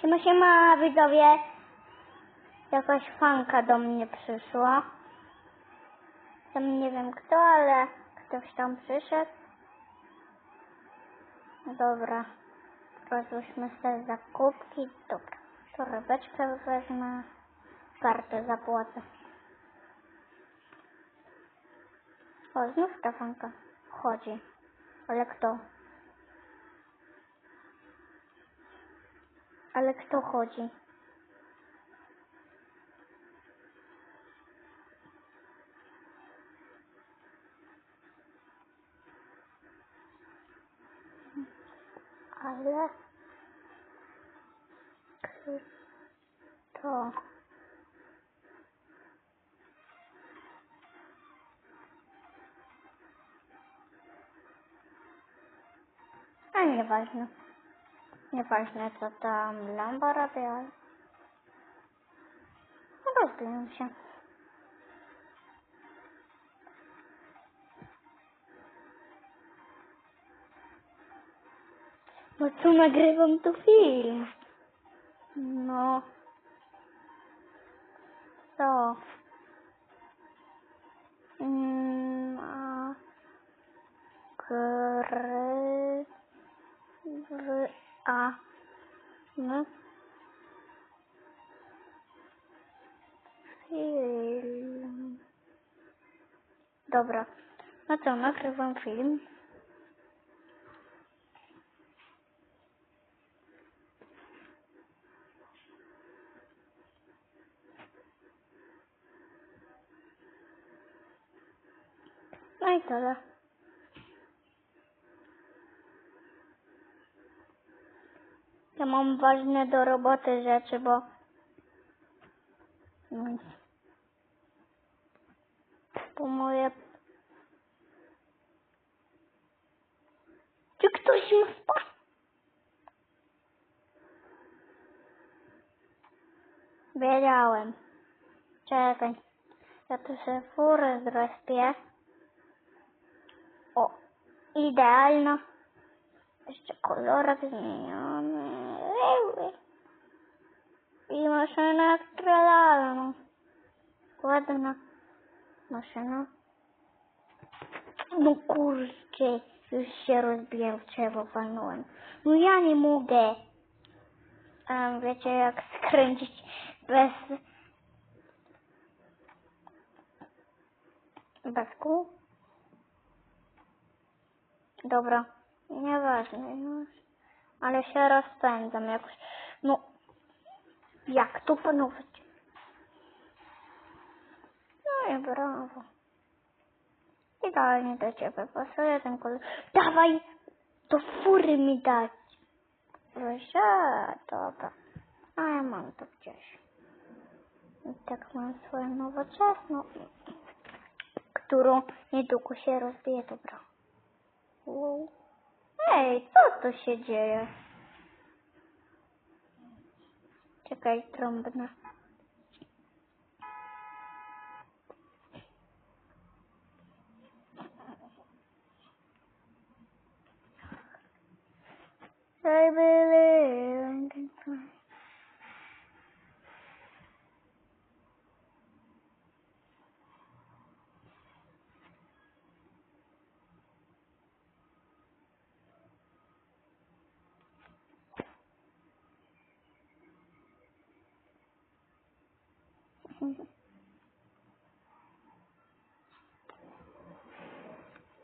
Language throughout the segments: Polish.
Siema, siema widzowie. Jakaś fanka do mnie przyszła. Tam nie wiem kto, ale ktoś tam przyszedł. Dobra. Rozłóżmy sobie zakupki. Dobra. Torebeczkę wezmę. Kartę zapłacę. O, znów ta fanka chodzi. Ale kto? Ale kto chodzi? Ale kto? A nieważne. Nieważne co tam lamba robi, ale rozbiję się. No co nagrywam tu film? No. Co? No. Film. Dobra. No co, nagrywam film. No i tyle. Ja mam ważne do roboty rzeczy, bo... Bo moje... Czy ktoś ma spa? Wiedziałem. Czekaj. Ja tu sobie furę zrespię. O, idealna. Jeszcze kolorek I maszyna tralala. Ładna maszyna. No kurczę, już się rozbiłem drzewo, walnąłem. No ja nie mogę. Um, wiecie jak skręcić bez... Bez kół? Dobra, nieważne już. Ale się rozpędzam jakoś. No, jak tu panować? No i brawo. Idealnie do ciebie pasuje ten kolor. Dawaj, do fury mi dać. Proszę, dobra. A ja mam to gdzieś. I tak mam swoją nowoczesną, którą niedługo się rozbije, dobra. Wow. Ej, co tu się dzieje? Czekaj, trąbna. I believe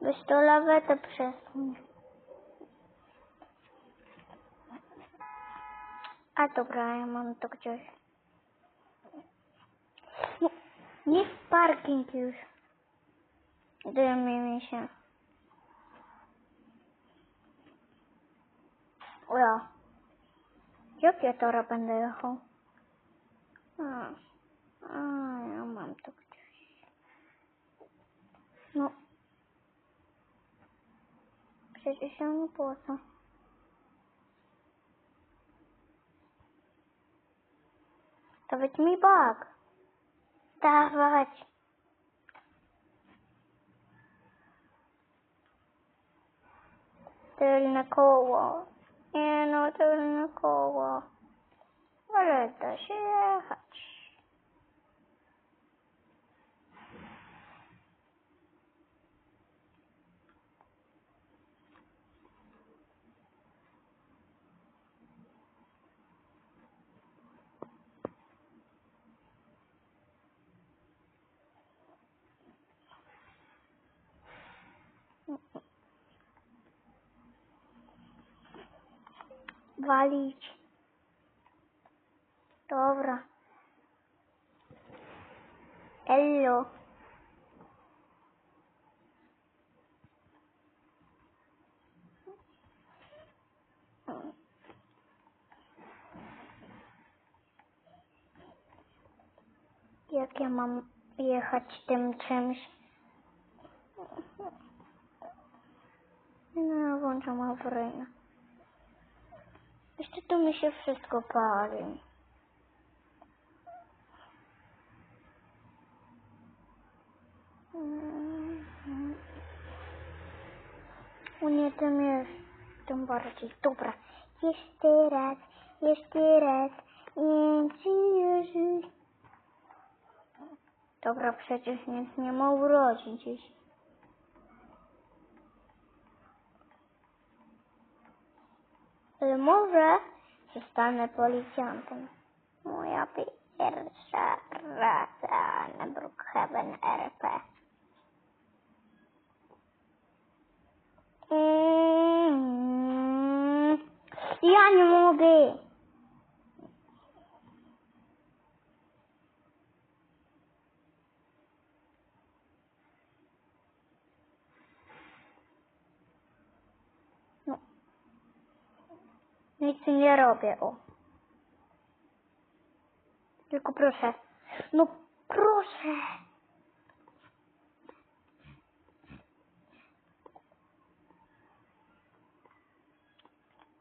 Weź to lawetę przesuń. A dobra, ja mam to gdzieś. No, nie w parking już. Dymie mi się. Ja. Jak ja teraz będę jechał? A, a ja mam to gdzieś. No. Przecież się nie płaca. Dawać mi bak. Dawać. Tylne koło. Nie no, tylne koło. ale da się jechać. Walić. Dobra. Ello. Jak ja mam jechać tym czymś? No, włączam awaryjne. Tu mi się wszystko pali. U nie, tym jest, tym bardziej. Dobra, jeszcze raz, jeszcze raz. Jęczy Jerzy. Dobra, przecież nic nie ma urodzin dziś. Ale może zostanę policjantem. Moja pierwsza praca na Brookhaven RP. Mm, Ja nie mogę. No. Nic nie robię, o. Tylko proszę. No proszę.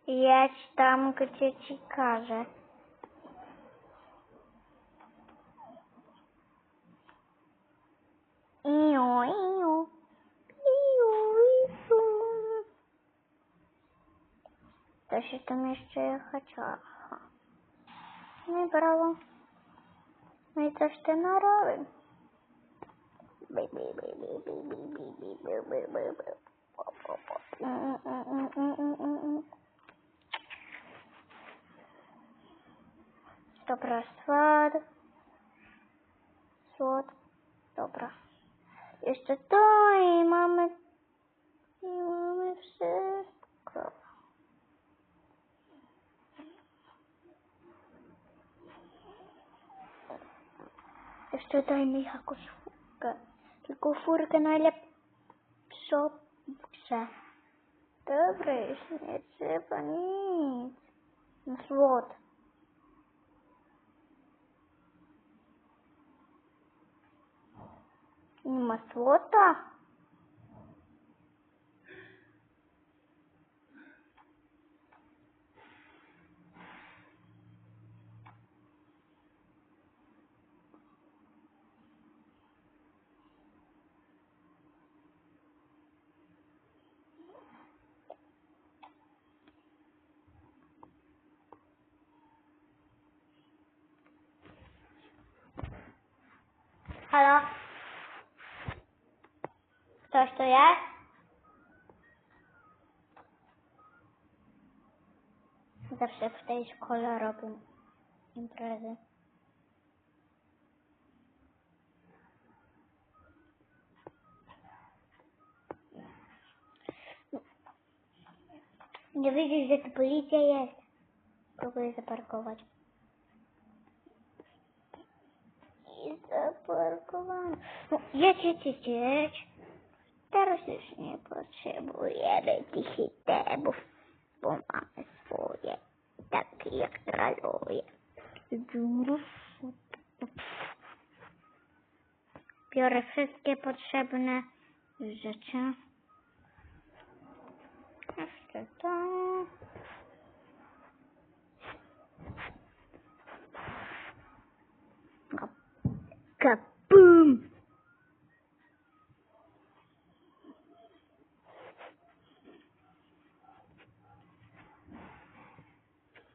Jedź tam, gdzie ci każę. чим ще я хотіла. Ну і браво. Ну і це ж ти нароби. Добра свад. Свод. Добра. Jeszcze to i mamy... I все. todennäköisesti hakusfurkan. Kun furkanoille sopsa. Добрый, нет, шефа, нет. Ну вот. Не маслота? Halo? Ktoś tu jest? Zawsze w tej szkole robią imprezy. Nie widzisz, że tu policja jest. Próbuję zaparkować. Zaparkowano. No, jedź, jedź, jedź, jedź. Teraz już nie potrzebujemy tych itemów, bo mamy swoje, takie jak traloje. Biorę wszystkie potrzebne rzeczy. Jeszcze to. Kap- Kapum!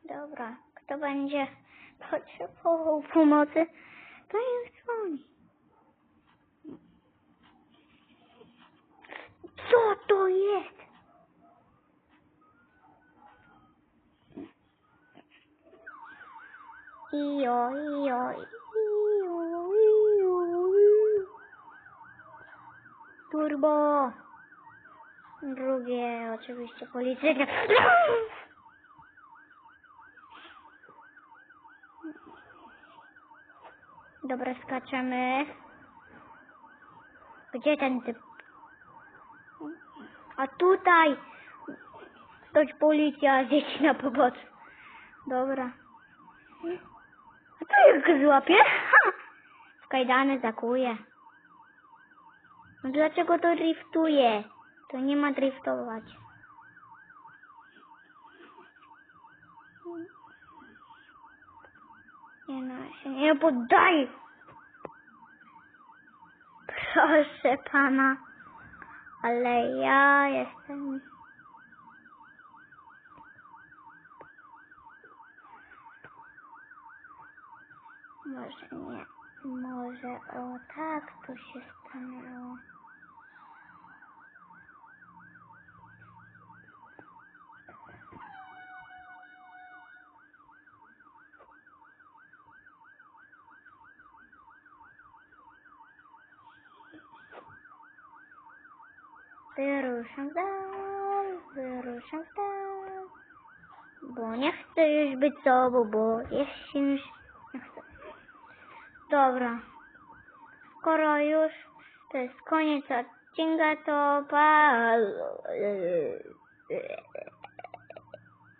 Dobra, kto będzie potrzebował pomocy, to im dzwoni. Co to jest? Ijo, ijo, ijo. Turbo. Drugie oczywiście policyjne. Dobra, skaczemy. Gdzie ten typ? A tutaj! Ktoś policja, dzieci na pomoc. Dobra. A to jak go złapie? Ha! W kajdany zakuje. No dlaczego to driftuje? To nie ma driftować. Nie no, się nie poddaj! Proszę pana, ale ja jestem... Może nie, może o tak tu się stanęło. Wyruszam w dal, wyruszam w dal. Bo nie chcę już być sobą, bo się już nie chcę. Dobra. Skoro już to jest koniec odcinka, to pa.